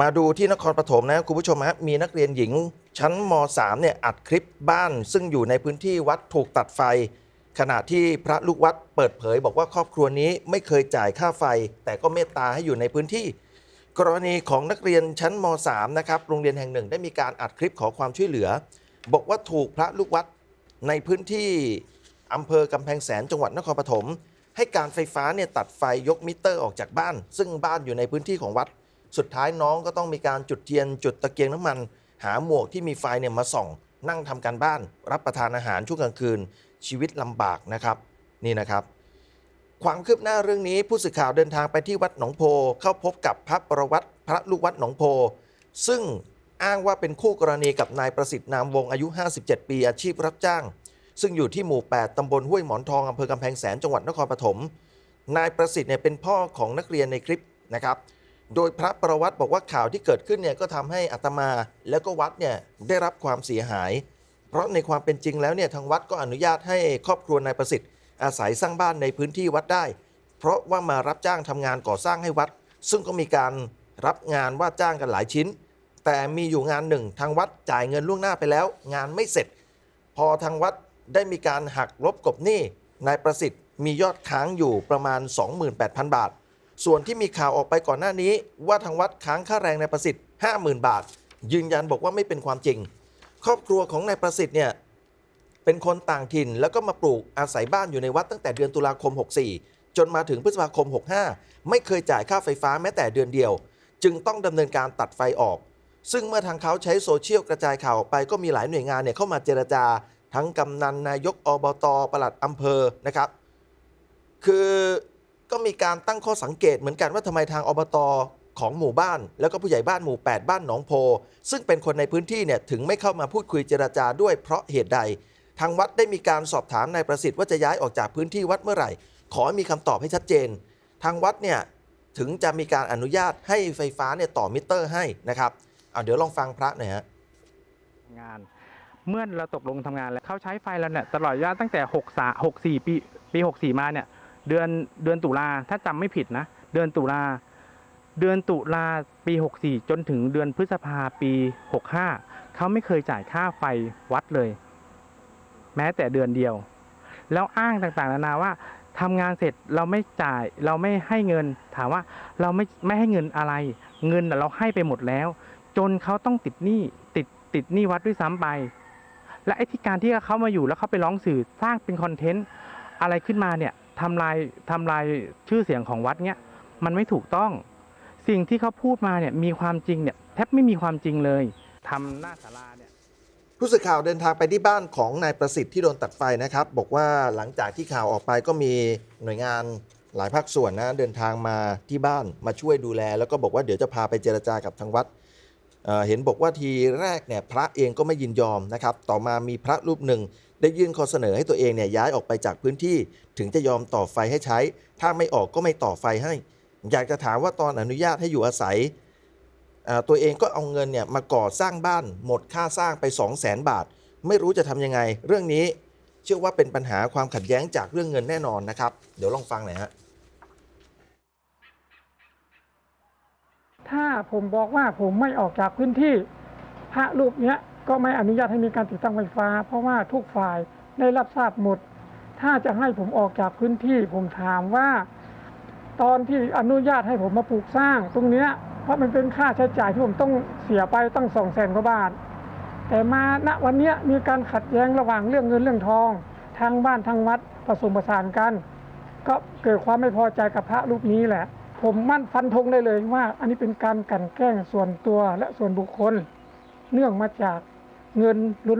มาดูที่นครปฐมนะคุณผู้ชมฮะมีนักเรียนหญิงชั้นม .3 เนี่ยอัดคลิปบ้านซึ่งอยู่ในพื้นที่วัดถูกตัดไฟ ขณะที่พระลูกวัดเปิดเผย บอกว่าครอบครัวนี้ไม่เคยจ่ายค่าไฟ แต่ก็เมตตาให้อยู่ในพื้นที่ กรณีของนักเรียนชั้นม .3 นะครับโรงเรียนแห่งหนึ่งได้มีการอัดคลิปขอความช่วยเหลือ บอกว่าถูกพระลูกวัดในพื้นที่อำเภอกำแพงแสนจังหวัดนครปฐมให้การไฟฟ้าเนี่ยตัดไฟยกมิเตอร์ออกจากบ้าน ซึ่งบ้านอยู่ในพื้นที่ของวัด สุดท้ายน้องก็ต้องมีการจุดเทียนจุดตะเกียงน้ำมัน หาหมวกที่มีไฟเนี่ยมาส่อง นั่งทำการบ้าน รับประทานอาหารช่วงกลางคืน ชีวิตลำบากนะครับนี่นะครับ ความคืบหน้าเรื่องนี้ผู้สื่อข่าวเดินทางไปที่วัดหนองโพเข้าพบกับพระประวัติพระลูกวัดหนองโพ ซึ่งอ้างว่าเป็นคู่กรณีกับนายประสิทธิ์นามวงอายุ 57 ปีอาชีพรับจ้าง ซึ่งอยู่ที่หมู่ 8 ตำบลห้วยหมอนทองอำเภอกำแพงแสนจังหวัดนครปฐมนายประสิทธิ์เนี่ยเป็นพ่อของนักเรียนในคลิปนะครับ โดยพระประวัติบอกว่าข่าวที่เกิดขึ้นเนี่ยก็ทำให้อัตมาแล้วก็วัดเนี่ยได้รับความเสียหาย เพราะในความเป็นจริงแล้วเนี่ยทางวัดก็อนุญาตให้ครอบครัวนายประสิทธิ์ อาศัยสร้างบ้านในพื้นที่วัดได้ เพราะว่ามารับจ้างทำงานก่อสร้างให้วัด ซึ่งก็มีการรับงานว่าจ้างกันหลายชิ้น แต่มีอยู่งานหนึ่ง ทางวัดจ่ายเงินล่วงหน้าไปแล้ว งานไม่เสร็จ พอทางวัดได้มีการหักลบกบหนี้นายประสิทธิ์มียอดค้างอยู่ประมาณ 28,000 บาท ส่วนที่มีข่าวออกไปก่อนหน้านี้ ว่าทางวัดค้างค่าแรงนายประสิทธิ์ 50,000 บาท ยืนยันบอกว่าไม่เป็นความจริง ครอบครัวของนายประสิทธิ์เนี่ยเป็นคนต่างถิ่นแล้วก็มาปลูกอาศัยบ้านอยู่ในวัดตั้งแต่เดือนตุลาคม 64 จนมาถึงพฤษภาคม 65 ไม่เคยจ่ายค่าไฟฟ้าแม้แต่เดือนเดียว จึงต้องดำเนินการตัดไฟออก ซึ่งเมื่อทางเขาใช้โซเชียลกระจายข่าวออกไปก็มีหลายหน่วยงานเนี่ยเข้ามาเจรจา ทั้งกำนันนายกอบตปลัดอำเภอนะครับ คือ ก็มีการตั้งข้อสังเกตเหมือนกันว่าทำไมทางอบตของหมู่บ้าน แล้วก็ผู้ใหญ่บ้านหมู่ 8 บ้านหนองโพ ซึ่งเป็นคนในพื้นที่เนี่ยถึงไม่เข้ามาพูดคุยเจรจาด้วยเพราะเหตุใด ทางวัดได้มีการสอบถามนายประสิทธิ์ว่าจะย้ายออกจากพื้นที่วัดเมื่อไหร่ ขอให้มีคำตอบให้ชัดเจน ทางวัดเนี่ยถึงจะมีการอนุญาตให้ไฟฟ้าเนี่ยต่อมิเตอร์ให้นะครับเอาเดี๋ยวลองฟังพระหน่อยฮะงานเมื่อเราตกลงทำงานแล้วเขาใช้ไฟเราเนี่ยตลอดระยะตั้งแต่6 3 6 4ปีปี 64 มาเนี่ย เดือนเดือนตุลาถ้าจำไม่ผิดนะ เดือนตุลาเดือนตุลาปี 64 จนถึงเดือนพฤษภาปี 65 เขาไม่เคยจ่ายค่าไฟวัดเลย แม้แต่เดือนเดียว แล้วอ้างต่างๆนานาว่าทำงานเสร็จเราไม่จ่ายเราไม่ให้เงินถามว่าเราไม่ไม่ให้เงินอะไร เงินเราให้ไปหมดแล้ว จนเขาต้องติดหนี้ติดติดหนี้วัดด้วยซ้ำไป และไอ้ที่การที่เขามาอยู่แล้วเขาไปร้องสื่อสร้างเป็นคอนเทนต์อะไรขึ้นมาเนี่ย ทำลายทำลายชื่อเสียงของวัดเนี่ยมันไม่ถูกต้อง สิ่งที่เขาพูดมาเนี่ยมีความจริงเนี่ยแทบไม่มีความจริงเลยทำหน้าศาลาเนี่ยผู้สื่อข่าวเดินทางไปที่บ้านของนายประสิทธิ์ที่โดนตัดไฟนะครับ บอกว่าหลังจากที่ข่าวออกไปก็มีหน่วยงานหลายภาคส่วนนะเดินทางมาที่บ้านมาช่วยดูแล แล้วก็บอกว่าเดี๋ยวจะพาไปเจรจากับทางวัด เห็นบอกว่าทีแรกเนี่ยพระเองก็ไม่ยินยอมนะครับ ต่อมามีพระรูปหนึ่ง ได้ยื่นข้อเสนอให้ตัวเองเนี่ยย้ายออกไปจากพื้นที่ถึงจะยอมต่อไฟให้ใช้ ถ้าไม่ออกก็ไม่ต่อไฟให้ อยากจะถามว่าตอนอนุญาตให้อยู่อาศัย ตัวเองก็เอาเงินเนี่ยมาก่อสร้างบ้านหมดค่าสร้างไป 2 0 0แสนบาท ไม่รู้จะทำยังไง เรื่องนี้เชื่อว่าเป็นปัญหาความขัดแย้งจากเรื่องเงินแน่นอนนะครับ เดี๋ยวลองฟังหน่อยฮะ ถ้าผมบอกว่าผมไม่ออกจากพื้นที่ พระรูปเนี้ยก็ไม่อนุญาตให้มีการติดตั้งไฟฟ้า เพราะว่าทุกฝ่ายได้รับทราบหมด ถ้าจะให้ผมออกจากพื้นที่ ผมถามว่า ตอนที่อนุญาตให้ผมมาปลูกสร้าง ตรงเนี้ยเพราะมันเป็นค่าใช้จ่ายที่ผมต้องเสียไปตั้งสองแสนกว่าบาท แต่มาณวันเนี้ยมีการขัดแย้งระหว่างเรื่องเงินเรื่องทองทางบ้านทางวัดผสมผสานกัน ก็เกิดความไม่พอใจกับพระรูปนี้แหละ ผมมั่นฟันธงได้เลยว่า อันนี้เป็นการกันแกล้งส่วนตัวและส่วนบุคคล เนื่องมาจากเงิน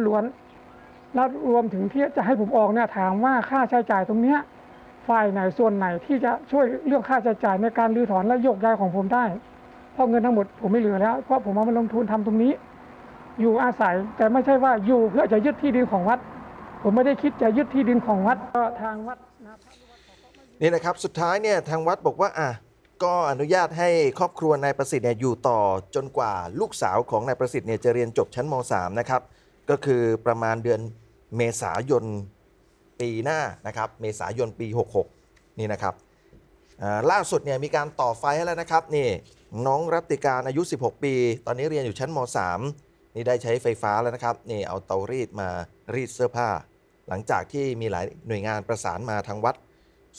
ล้วนๆแล้วรวมถึงที่จะให้ผมออกเนี่ยถามว่าค่าใช้จ่ายตรงเนี้ยฝ่ายไหนส่วนไหนที่จะช่วยเรื่องค่าใช้จ่ายในการรื้อถอนและโยกย้ายของผมได้ เพราะเงินทั้งหมดผมไม่เหลือแล้ว เพราะผมเอามาลงทุนทำตรงนี้ อยู่อาศัยแต่ไม่ใช่ว่าอยู่เพื่อจะยึดที่ดินของวัด ผมไม่ได้คิดจะยึดที่ดินของวัดก็ทางวัดนะนี่นะครับสุดท้ายเนี่ยทางวัดบอกว่าอะ ก็อนุญาตให้ครอบครัวนายประสิทธิ์เนี่ยอยู่ต่อจนกว่าลูกสาวของนายประสิทธิ์เนี่ยจะเรียนจบชั้นม .3 นะครับ ก็คือประมาณเดือนเมษายนปีหน้านะครับ เมษายนปี 66 นี่นะครับล่าสุดเนี่ยมีการต่อไฟให้แล้วนะครับนี่น้องรัตติการอายุ 16 ปี ตอนนี้เรียนอยู่ชั้นม .3 นี่ได้ใช้ไฟฟ้าแล้วนะครับนี่เอาเตารีดมารีดเสื้อผ้า หลังจากที่มีหลายหน่วยงานประสานมาทางวัด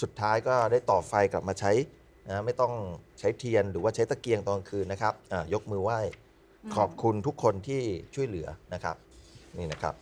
สุดท้ายก็ได้ต่อไฟกลับมาใช้ นะไม่ต้องใช้เทียนหรือว่าใช้ตะเกียงตอนกลางคืนนะครับอ่ายกมือไหว้ขอบคุณทุกคนที่ช่วยเหลือนะครับ นี่นะครับ